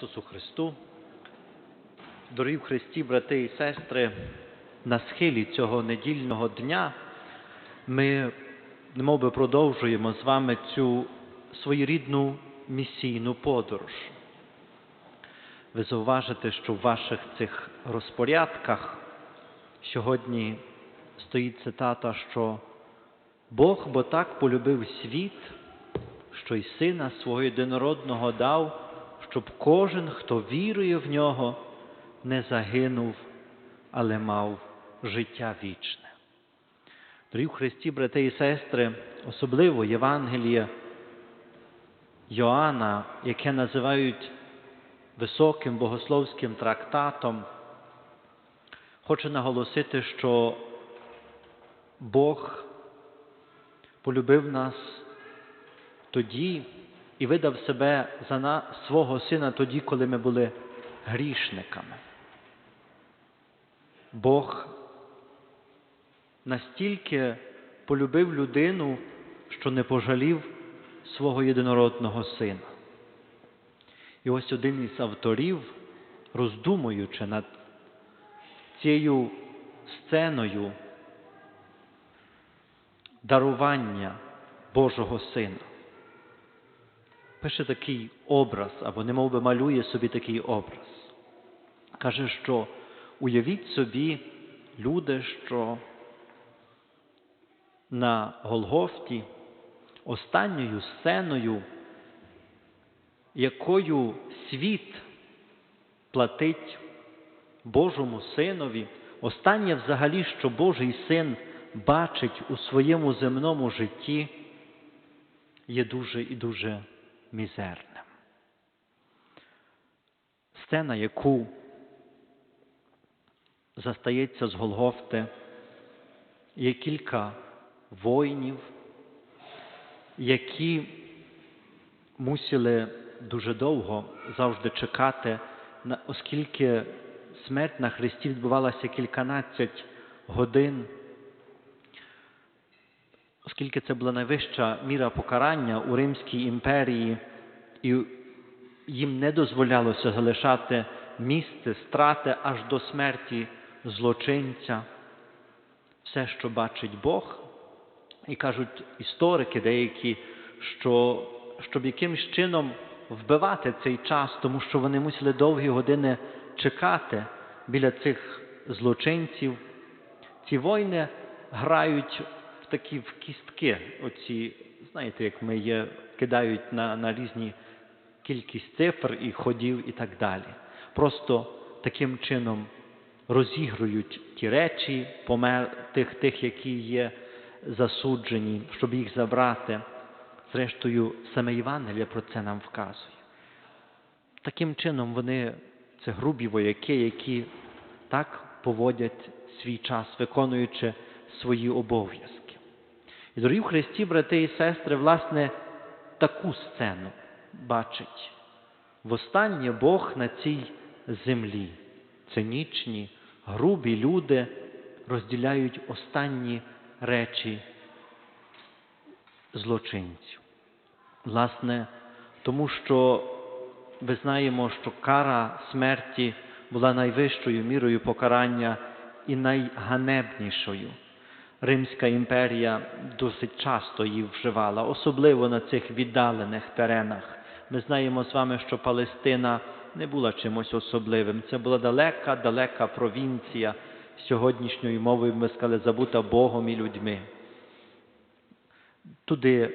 Ісусу Христу. Дорогі в Христі, брати і сестри, на схилі цього недільного дня ми немов би, продовжуємо з вами цю своєрідну місійну подорож. Ви зауважите, що в ваших цих розпорядках сьогодні стоїть цитата, що Бог бо так полюбив світ, що й сина свого єдинородного дав, щоб кожен, хто вірує в нього, не загинув, але мав життя вічне. Дорогі в Христі, брати і сестри, особливо Євангеліє Йоанна, яке називають високим богословським трактатом, хоче наголосити, що Бог полюбив нас тоді і видав себе за на, свого Сина тоді, коли ми були грішниками. Бог настільки полюбив людину, що не пожалів свого єдинородного сина. І ось один із авторів, роздумуючи над цією сценою дарування Божого Сина, пише такий образ, або немов би малює собі такий образ. Каже, що уявіть собі, люди, що на Голгофті останньою сценою, якою світ платить Божому Синові, останнє взагалі, що Божий син бачить у своєму земному житті, є дуже і дуже мізерним. Сцена, яку застається з Голгофти, є кілька воїнів, які мусили дуже довго завжди чекати, оскільки смерть на Христі відбувалася кільканадцять годин, оскільки це була найвища міра покарання у Римській імперії, і їм не дозволялося залишати місце страти аж до смерті злочинця. Все, що бачить Бог, і кажуть історики деякі, що щоб якимсь чином вбивати цей час, тому що вони мусили довгі години чекати біля цих злочинців. Ці воїни грають такі в кістки, оці, знаєте, як ми є, кидають на, на різні кількість цифр і ходів і так далі. Просто таким чином розігрують ті речі, помер, тих, тих, які є засуджені, щоб їх забрати. Зрештою, саме Євангелія про це нам вказує. Таким чином, вони це грубі вояки, які так поводять свій час, виконуючи свої обов'язки. І в Христі, брати і сестри, власне, таку сцену бачить. Востаннє Бог на цій землі, цинічні, грубі люди розділяють останні речі злочинців. Власне, тому що ми знаємо, що кара смерті була найвищою мірою покарання і найганебнішою. Римська імперія досить часто її вживала, особливо на цих віддалених теренах. Ми знаємо з вами, що Палестина не була чимось особливим. Це була далека, далека провінція сьогоднішньою мовою, ми сказали, забута Богом і людьми. Туди,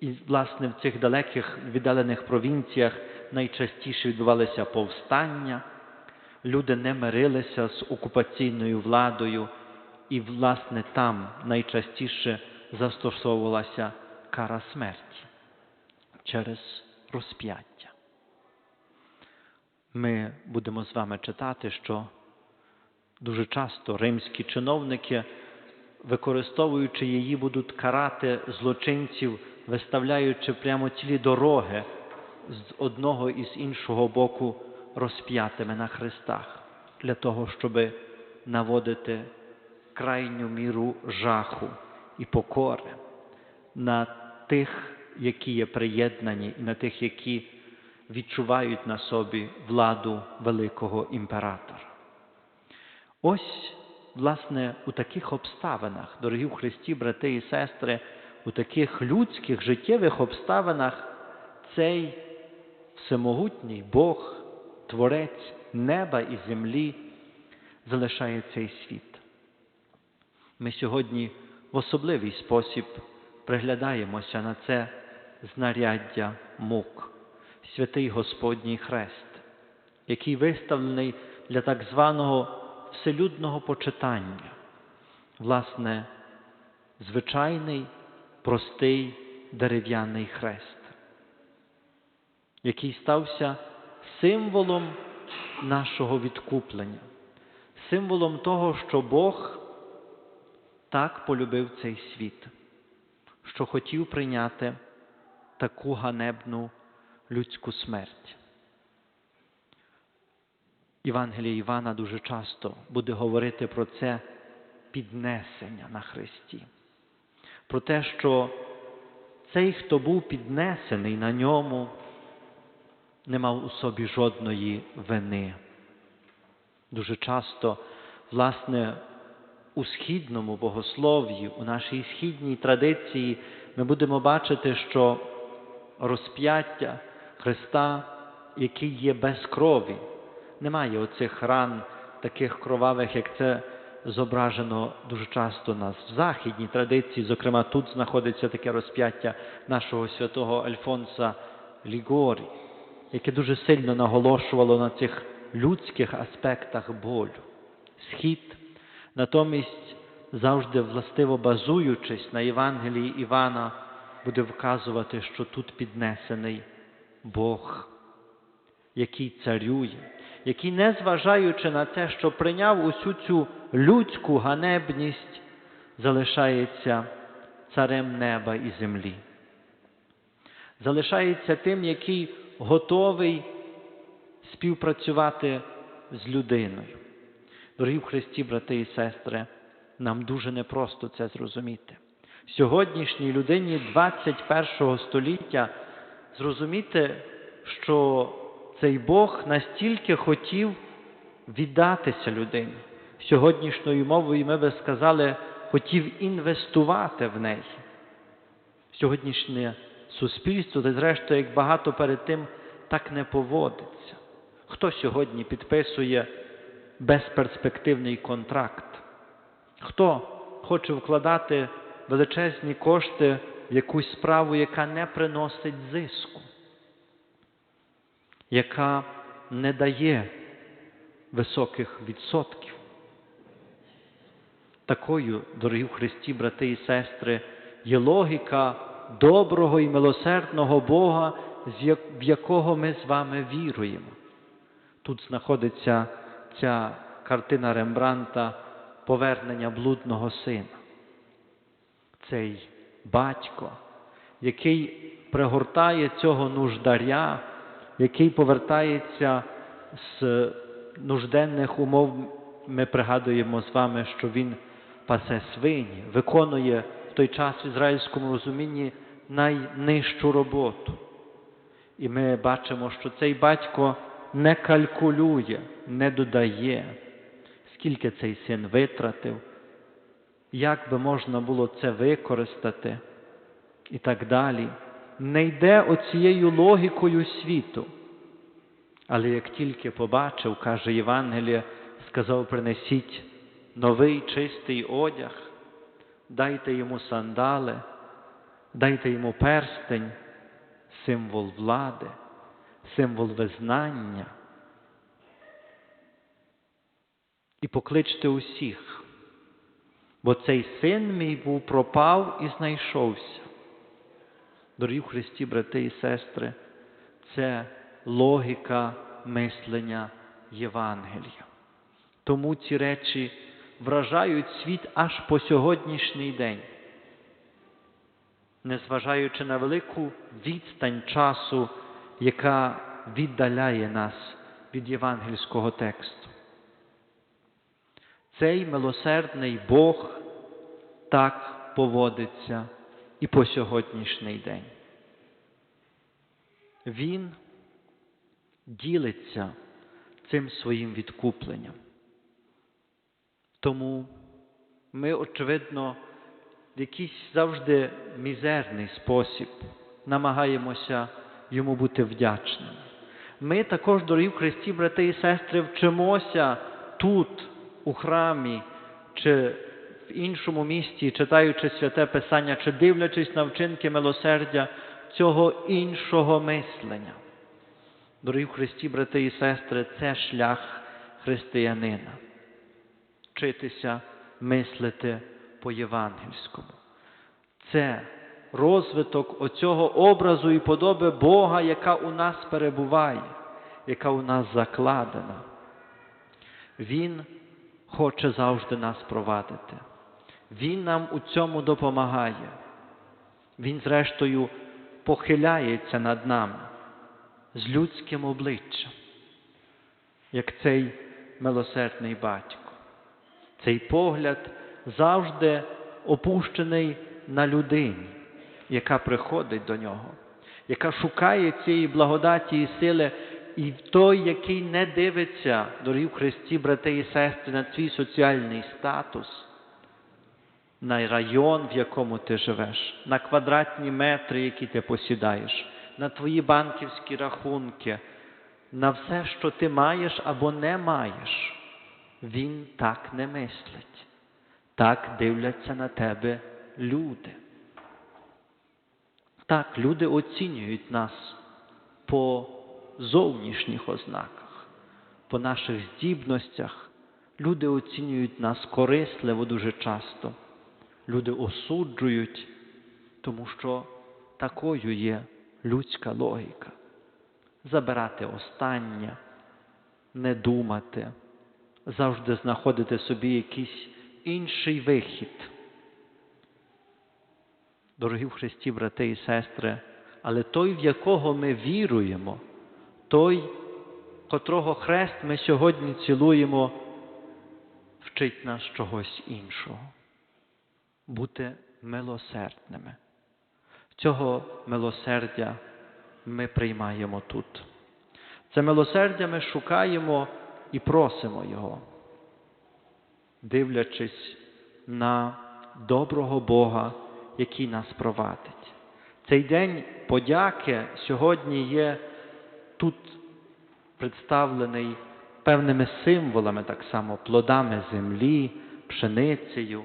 і, власне, в цих далеких віддалених провінціях найчастіше відбувалися повстання, люди не мирилися з окупаційною владою, і, власне, там найчастіше застосовувалася кара смерті через розп'яття. Ми будемо з вами читати, що дуже часто римські чиновники, використовуючи її, будуть карати злочинців, виставляючи прямо цілі дороги з одного і з іншого боку розп'ятими на хрестах, для того, щоб наводити крайню міру жаху і покори на тих, які є приєднані, і на тих, які відчувають на собі владу великого імператора. Ось, власне, у таких обставинах, дорогі в Христі, брати і сестри, у таких людських життєвих обставинах цей всемогутній Бог, Творець неба і землі, залишає цей світ. Ми сьогодні в особливий спосіб приглядаємося на це знаряддя мук, святий Господній Хрест, який виставлений для так званого вселюдного почитання, власне, звичайний, простий дерев'яний хрест, який стався символом нашого відкуплення, символом того, що Бог так полюбив цей світ, що хотів прийняти таку ганебну людську смерть. Євангеліє Івана дуже часто буде говорити про це піднесення на Христі, про те, що цей, хто був піднесений на ньому, не мав у собі жодної вини. Дуже часто, власне, у східному богослов'ї, у нашій східній традиції ми будемо бачити, що розп'яття Христа, який є без крові, немає оцих ран, таких кровавих, як це зображено дуже часто нас в західній традиції. Зокрема, тут знаходиться таке розп'яття нашого святого Альфонса Лігорі, яке дуже сильно наголошувало на цих людських аспектах болю. Схід, натомість, завжди властиво базуючись на Євангелії Івана, буде вказувати, що тут піднесений Бог, який царює, який, незважаючи на те, що прийняв усю цю людську ганебність, залишається царем неба і землі. Залишається тим, який готовий співпрацювати з людиною. Дорогі в Христі, брати і сестри, нам дуже непросто це зрозуміти. Сьогоднішній людині 21 століття зрозуміти, що цей Бог настільки хотів віддатися людині. Сьогоднішньою мовою ми би сказали, хотів інвестувати в неї. Сьогоднішнє суспільство, та зрештою, як багато перед тим, так не поводиться. Хто сьогодні підписує безперспективний контракт? Хто хоче вкладати величезні кошти в якусь справу, яка не приносить зиску, яка не дає високих відсотків? Такою, дорогі в Христі, брати і сестри, є логіка доброго і милосердного Бога, в якого ми з вами віруємо. Тут знаходиться ця картина Рембранта повернення блудного сина. Цей батько, який пригортає цього нуждаря, який повертається з нужденних умов, ми пригадуємо з вами, що він пасе свині, виконує в той час в ізраїльському розумінні найнижчу роботу. І ми бачимо, що цей батько не калькулює, не додає, скільки цей син витратив, як би можна було це використати і так далі. Не йде оцією логікою світу. Але як тільки побачив, каже Євангеліє, сказав, принесіть новий чистий одяг, дайте йому сандали, дайте йому перстень, символ влади, символ визнання. І покличте усіх, бо цей син мій був пропав і знайшовся. Дорогі в Христі, брати і сестри, це логіка мислення Євангелія. Тому ці речі вражають світ аж по сьогоднішній день, незважаючи на велику відстань часу, яка віддаляє нас від євангельського тексту. Цей милосердний Бог так поводиться і по сьогоднішній день. Він ділиться цим своїм відкупленням. Тому ми, очевидно, в якийсь завжди мізерний спосіб намагаємося йому бути вдячними. Ми також, дорогі в Христі, брати і сестри, вчимося тут, у храмі, чи в іншому місті, читаючи святе Писання, чи дивлячись на вчинки милосердя цього іншого мислення. Дорогі в Христі, брати і сестри, це шлях християнина. Вчитися мислити по-євангельському. Це розвиток оцього образу і подоби Бога, яка у нас перебуває, яка у нас закладена. Він хоче завжди нас провадити. Він нам у цьому допомагає. Він, зрештою, похиляється над нами з людським обличчям, як цей милосердний батько. Цей погляд завжди опущений на людині, яка приходить до нього, яка шукає цієї благодаті і сили, і той, який не дивиться, дорогі в Христі, брати і сестри, на твій соціальний статус, на район, в якому ти живеш, на квадратні метри, які ти посідаєш, на твої банківські рахунки, на все, що ти маєш або не маєш. Він так не мислить. Так дивляться на тебе люди. Так, люди оцінюють нас по зовнішніх ознаках, по наших здібностях. Люди оцінюють нас корисливо дуже часто. Люди осуджують, тому що такою є людська логіка. Забирати останнє, не думати, завжди знаходити собі якийсь інший вихід. Дорогі в Христі, брати і сестри, але той, в якого ми віруємо, той, котрого хрест ми сьогодні цілуємо, вчить нас чогось іншого. Бути милосердними. Цього милосердя ми приймаємо тут. Це милосердя ми шукаємо і просимо Його, дивлячись на доброго Бога, який нас провадить. Цей день подяки сьогодні є тут представлений певними символами, так само плодами землі, пшеницею,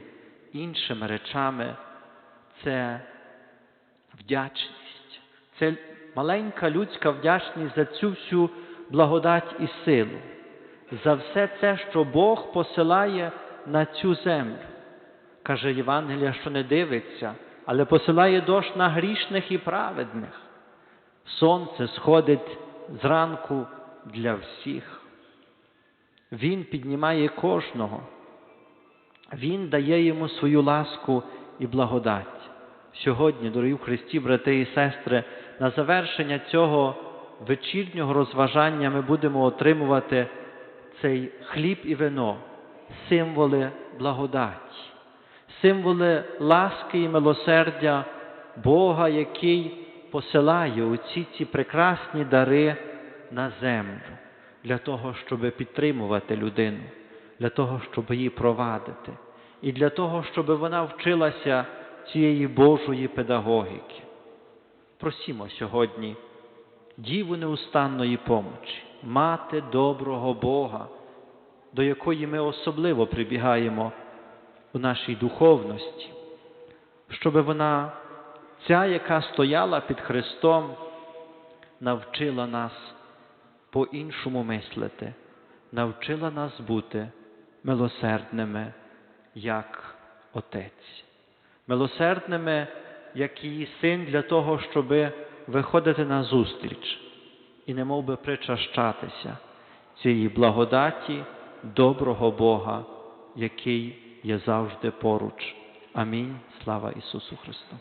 іншими речами. Це вдячність. Це маленька людська вдячність за цю всю благодать і силу, за все це, що Бог посилає на цю землю. Каже Євангелія, що не дивиться, але посилає дощ на грішних і праведних. Сонце сходить зранку для всіх. Він піднімає кожного. Він дає йому свою ласку і благодать. Сьогодні, дорогі в Христі, брати і сестри, на завершення цього вечірнього розважання ми будемо отримувати цей хліб і вино, символи благодаті, символи ласки і милосердя Бога, який посилає оці ці прекрасні дари на землю для того, щоб підтримувати людину, для того, щоб її провадити, і для того, щоб вона вчилася цієї Божої педагогіки. Просімо сьогодні діву неустанної помочі, мати доброго Бога, до якої ми особливо прибігаємо у нашій духовності, щоб вона, ця, яка стояла під Христом, навчила нас по-іншому мислити, навчила нас бути милосердними, як Отець. Милосердними, як її син, для того, щоб виходити на зустріч і не мов би причащатися цієї благодаті доброго Бога, який є завжди поруч. Амінь. Слава Ісусу Христу!